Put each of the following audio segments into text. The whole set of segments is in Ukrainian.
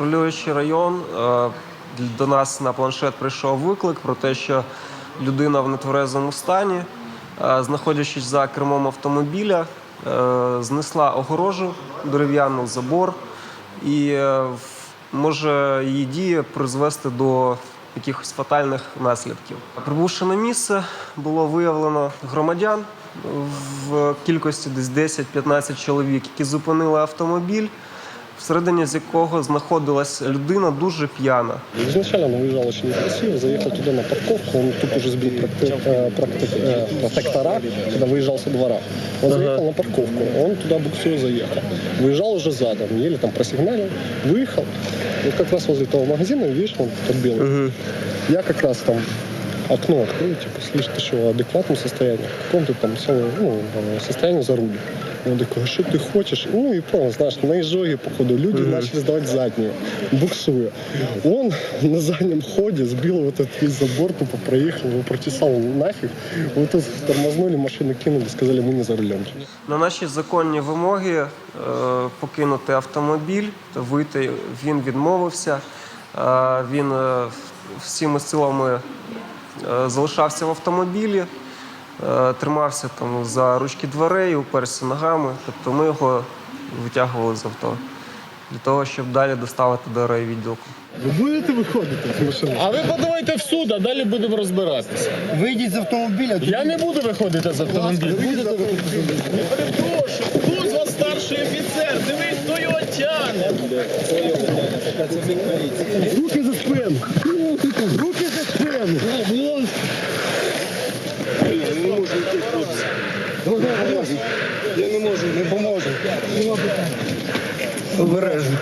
Патрулюючи район, е, до нас на планшет прийшов виклик про те, що людина в нетверезому стані, е, знаходячись за кермом автомобіля, е, знесла огорожу, дерев'яну забор, і може її дія призвести до якихось фатальних наслідків. Прибувши на місце, було виявлено громадян в кількості десь 10-15 чоловік, які зупинили автомобіль, всередині з якого знаходилась людина дуже п'яна. Изначально он выезжал очень некрасиво, заехал туда на парковку, он тут уже сбил проте- э, проте- э, протектора, когда выезжал со двора. Он заехал на парковку, он туда буксуя заехал. Выезжал уже задом, еле там просигналил, выехал. Вот как раз возле того магазина, видишь, он тот белый. Я как раз там окно открою, типа, слышь, ты что, в адекватном состоянии? В каком ты там со- ну, э, состоянии за руль? Он такой, а что ты хочешь? Ну и понял, знаешь, на изжоге, походу, люди начали сдавать задние, буксуя. Он на заднем ходе сбил вот этот весь забор, тупо проехал, его протесал нафиг. Вот тут тормознули, машину кинули, сказали, мы не за рулем. На наші законні вимоги е, покинути автомобіль, вийти, він відмовився. Е, він е, всіми силами е, залишався в автомобілі, е, тримався там за ручки дверей, уперся ногами. Тобто ми його витягували з авто для того, щоб далі доставити до райвідділку. Ви будете виходити з машини? А ви подавайте в суд, а далі будемо розбиратися. Вийдіть з автомобіля. Я не буду виходити з автомобіля. Не перепрошую, хто з вас старший офіцер? Дивись, хто його тягне. Руки за спину! Руки за спину! Я не можу, не поможу. Обережно.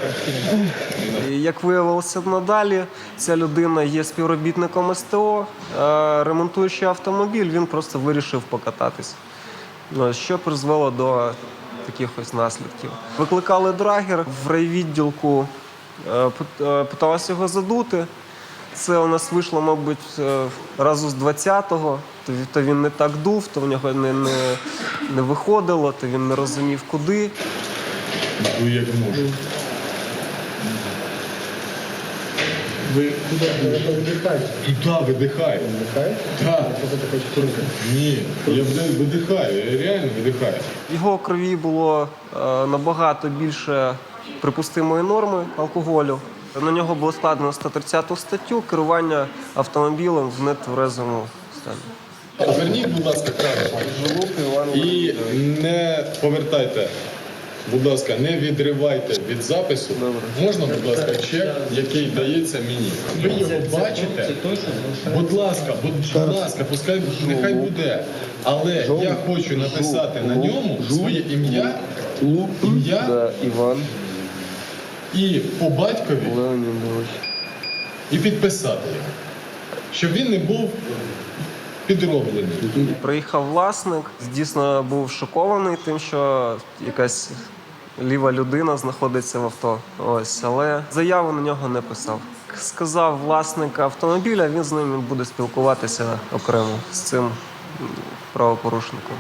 Як виявилося надалі, ця людина є співробітником СТО. Е, Ремонтуючи автомобіль, він просто вирішив покататись. Ну, Що призвело до таких ось наслідків. Викликали драгер в райвідділку, е, е, питалися його задути. Це у нас вийшло, мабуть, разу з 20-го. То він- То він не так дув, то в нього не, не, не виходило, то він не розумів, куди. Ну як можу. Ви куди? Туди видихаю. Так. Ні, я видихаю, я реально видихаю. В його крові було е, набагато більше припустимої норми алкоголю. На нього було складено 130 статтю керування автомобілем в нетверезому стані. Поверніть, будь ласка, камеру. І не повертайте. Будь ласка, не відривайте від запису. Можна, будь ласка, чек, який дається мені. Ви його бачите? Будь ласка, будь, будь ласка, пускай нехай буде. Але я хочу написати на ньому своє ім'я, ім'я Іван і по батькові, і підписати його. Щоб він не був підроблений. Приїхав власник, дійсно був шокований тим, що якась ліва людина знаходиться в авто. Ось, але заяву на нього не писав. Сказав власник автомобіля, він з ним буде спілкуватися окремо з цим правопорушником.